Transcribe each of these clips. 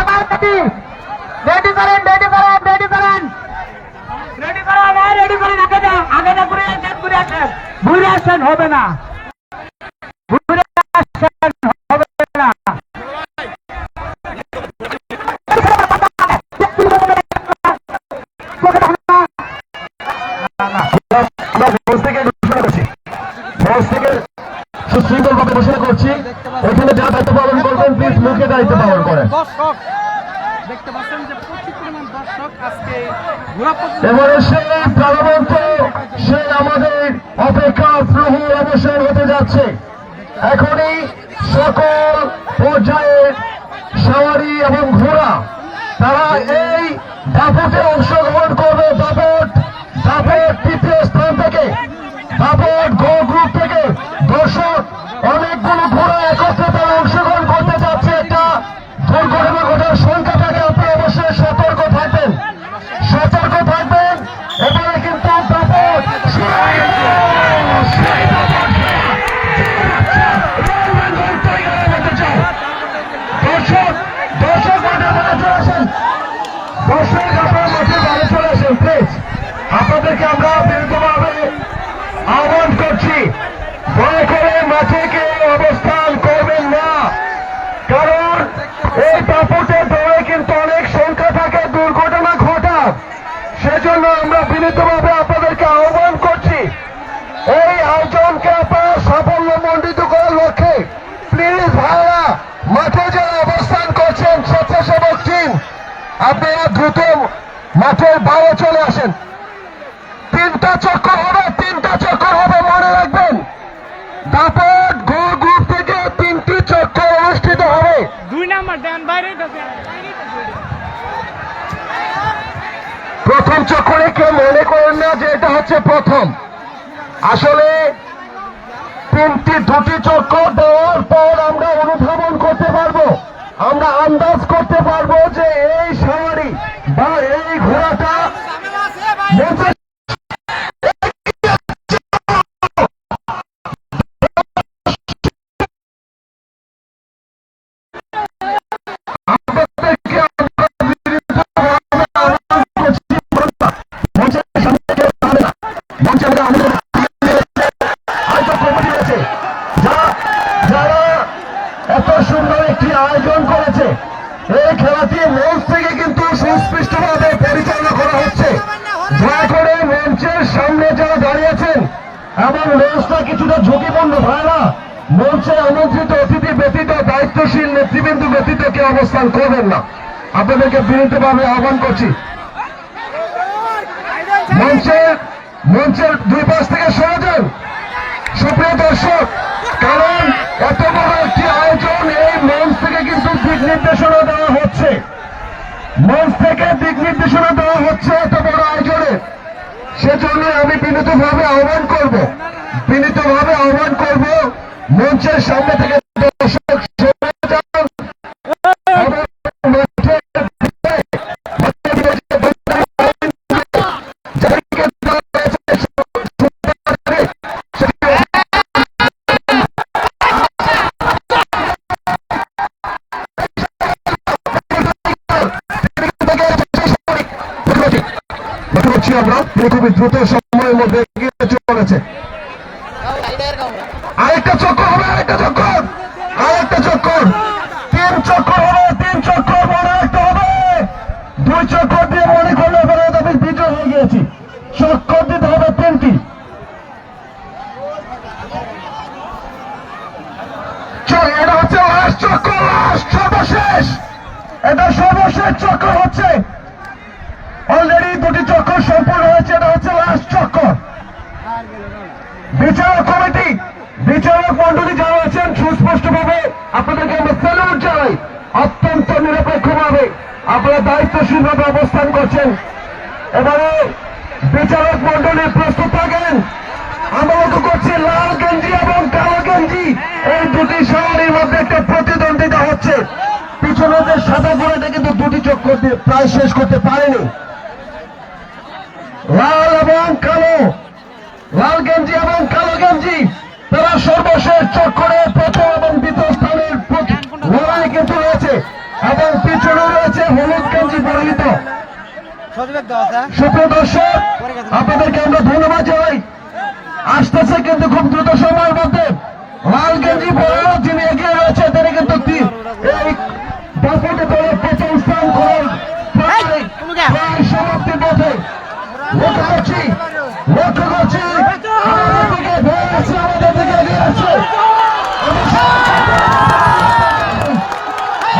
সভাপতি রেডি করেন রেডি করেন রেডি করেন। রেডি করেন রেডি করেন আগে যাও আগে যা ঘুরে আসেন। ঘুরে আসেন, হবে না। এবারে সেই প্রাণবন্ত, সেই আমাদের অপেক্ষা প্রহুর অবসর হতে যাচ্ছে। এখনই সকল পর্যায়ের সাওয়ারি এবং ঘোড়া, তারা এই দাপটে অংশগ্রহণ করবে দাপট দাপট তৃতীয় স্থান থেকে দাপট গো গ্রুপ থেকে দর্শক অনেকগুলো ঘোড়া একত্রে তারা অংশগ্রহণ করতে যাচ্ছে একটা দুর্ঘটনা ঘটার সংখ্যা থাকে আপনি অবশ্যই সতর্ক থাকবেন সতর্ক থাকবেন এবারে কিন্তু দাপট দর্শক দর্শক মাঠের বাইরে চলে আসেন দর্শক আপনার মাঠের বাইরে চলে আসেন প্লিজ আপনাদেরকে আমরা বিরুদ্ধভাবে আহ্বান করছি দয়া করে মাঠে কেউ অবস্থান করবেন না কারণ এই দাপটের দলে কিন্তু অনেক সংখ্যা থাকে দুর্ঘটনা ঘটার সেজন্য আমরা বিনীতভাবে আপনাদেরকে আহ্বান করছি এই আয়োজনকে আপনারা সাফল্য মণ্ডিত করার লক্ষ্যে প্লিজ ভাইরা মাঠে যারা অবস্থান করছেন স্বেচ্ছাসেবক টিম আপনারা দ্রুত মাঠের বাইরে চলে আসেন। তিনটা চক্কর হবে তিনটা চক্কর হবে মনে রাখবেন। দাপট গো গ্রুপ থেকে তিনটি চক্কর অনুষ্ঠিত হবে। দুই নাম্বার দেন বাইরে প্রথম চক্করে কেউ মনে করেন না যে এটা হচ্ছে প্রথম। আসলে তিনটি দুটি চক্কর দেওয়ার পর এই খেলাটি মঞ্চ থেকে কিন্তু সুস্পষ্টভাবে পরিচালনা করা হচ্ছে। দয়া করে মঞ্চের সামনে যারা দাঁড়িয়েছেন এবং মঞ্চটা কিছুটা ঝুঁকিপূর্ণ না মঞ্চে আমন্ত্রিত অতিথি ব্যতীত দায়িত্বশীল নেতৃবৃন্দ ব্যতীত কেউ অবস্থান করবেন না। আপনাদেরকে বিনীতভাবে আহ্বান করছি। মঞ্চের মঞ্চের দুই পাশ থেকে সরে যান। সুপ্রিয় দর্শক, কারণ এত বড় একটি আয়োজন, এই মঞ্চ থেকে কিন্তু দিক নির্দেশনা মঞ্চ থেকে দিক নির্দেশনা দেওয়া হচ্ছে এত বড় আয়োজনে। সেজন্য আমি বিনীতভাবে আহ্বান করব। বিনীতভাবে আহ্বান করব মঞ্চের সামনে থেকে দেখতে পাচ্ছি আমরা। খুবই দ্রুত সময়ের মধ্যে এগিয়ে চলেছে। আরেকটা চক্র হবে আরেকটা চক্কর বিচারক কমিটি, বিচারক মন্ডলী যারা আছেন, সুস্পষ্টভাবে আপনাদেরকে আমরা স্যালুট জানাই। অত্যন্ত নিরপেক্ষভাবে আপনারা দায়িত্বশীলভাবে অবস্থান করছেন। এবারে বিচারক মন্ডলী প্রস্তুত থাকেন। আমরা লক্ষ্য করছি লাল গেঞ্জি এবং কালো গেঞ্জি। এই দুটি শহরের মধ্যে একটা প্রতিদ্বন্দ্বিতা হচ্ছে। পিছনে যে সাদা ঘোড়াটা কিন্তু দুটি চক্কর দিয়ে প্রায় শেষ করতে পারেনি। লাল এবং কালো লাল গেঞ্জি এবং কালো তারা সর্বশেষ প্রথম এবং দ্বিতীয় স্থানের লড়াই কিন্তু রয়েছে। এবং পিছনে রয়েছে হলুদ গেঞ্জি পরিহিত সুপ্রিয় দর্শক, আপনাদেরকে আমরা ধন্যবাদ জানাই। আসতেছে কিন্তু খুব দ্রুত সময়ের মধ্যে লাল গেঞ্জি পরেও যিনি এগিয়ে রয়েছে তিনি কিন্তু তি- এই দাপটে দলের প্রথম স্থান করেন প্রায় প্রায় সমাপ্তির পথে লক্ষ্য করছি লক্ষ্য করছি আমাদের দিকে ধরে আছে আমাদের দিকে এগিয়ে আছে আমরা সবাই প্রথমে আমাদের তাদেরকে অভিনন্দন জানাই। এই যে এসে পড়ছে রয়্যাল বেঙ্গল টাইগার, সেই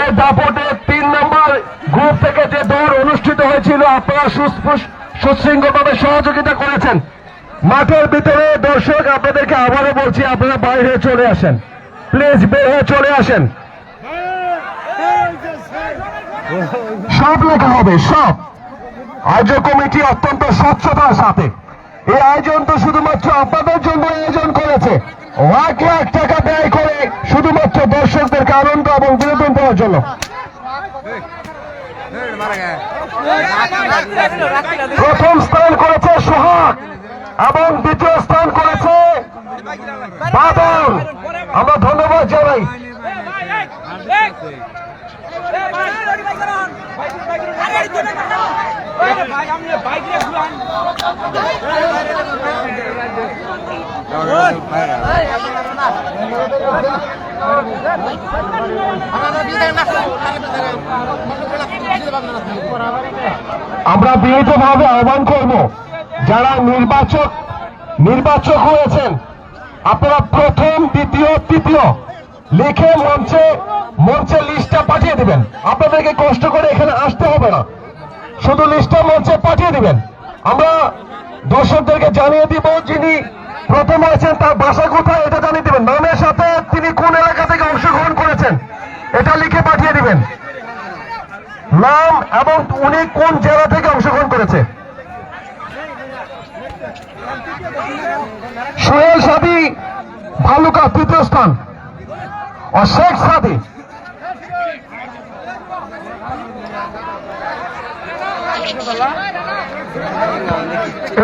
এই দাপটে তিন নম্বর গ্রুপ থেকে যে দৌড় অনুষ্ঠিত হয়েছিল, আপনারা সুশৃঙ্খলভাবে সহযোগিতা করেছেন। মাঠের ভিতরে দর্শক, আপনাদেরকে আবারও বলছি, আপনারা বাইরে চলে আসেন। প্লিজ, বের হয়ে চলে আসেন। সব লেখা হবে, সব। আয়োজক কমিটি অত্যন্ত স্বচ্ছতার সাথে। এই আয়োজন তো শুধুমাত্র আপনাদের জন্য আয়োজন করেছে লাখ লাখ টাকা ব্যয় করে শুধুমাত্র দর্শকদেরকে আনন্দ এবং বিনোদন দেওয়ার জন্য প্রথম স্থান করেছে সোহাগ এবং দ্বিতীয় স্থান করেছে আমরা ধন্যবাদ জানাই আমরা বিনীতভাবে আহ্বান করব, যারা নির্বাচক নির্বাচক হয়েছেন, আপনারা প্রথম, দ্বিতীয়, তৃতীয় লিখে মঞ্চে মঞ্চে লিস্টটা পাঠিয়ে দিবেন। আপনাদেরকে কষ্ট করে এখানে আসতে হবে না। শুধু লিস্টটা মঞ্চে পাঠিয়ে দিবেন। আমরা দর্শকদেরকে জানিয়ে দিব যিনি প্রথম হয়েছেন তার বাসা কোথায় এটা জানিয়ে দেবেন। নামের সাথে তিনি কোন এলাকা থেকে অংশগ্রহণ করেছেন, এটা লিখে পাঠিয়ে দিবেন। নাম এবং উনি কোন জেলা থেকে অংশগ্রহণ করেছে। সোহেল সাদি, ভালুকা, তৃতীয় স্থান। ও শেখ সাদি।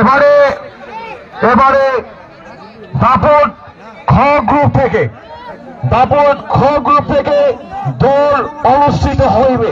এবারে এবারে দাপট খ গ্রুপ থেকে দাপট খ গ্রুপ থেকে দৌড় অনুষ্ঠিত হইবে।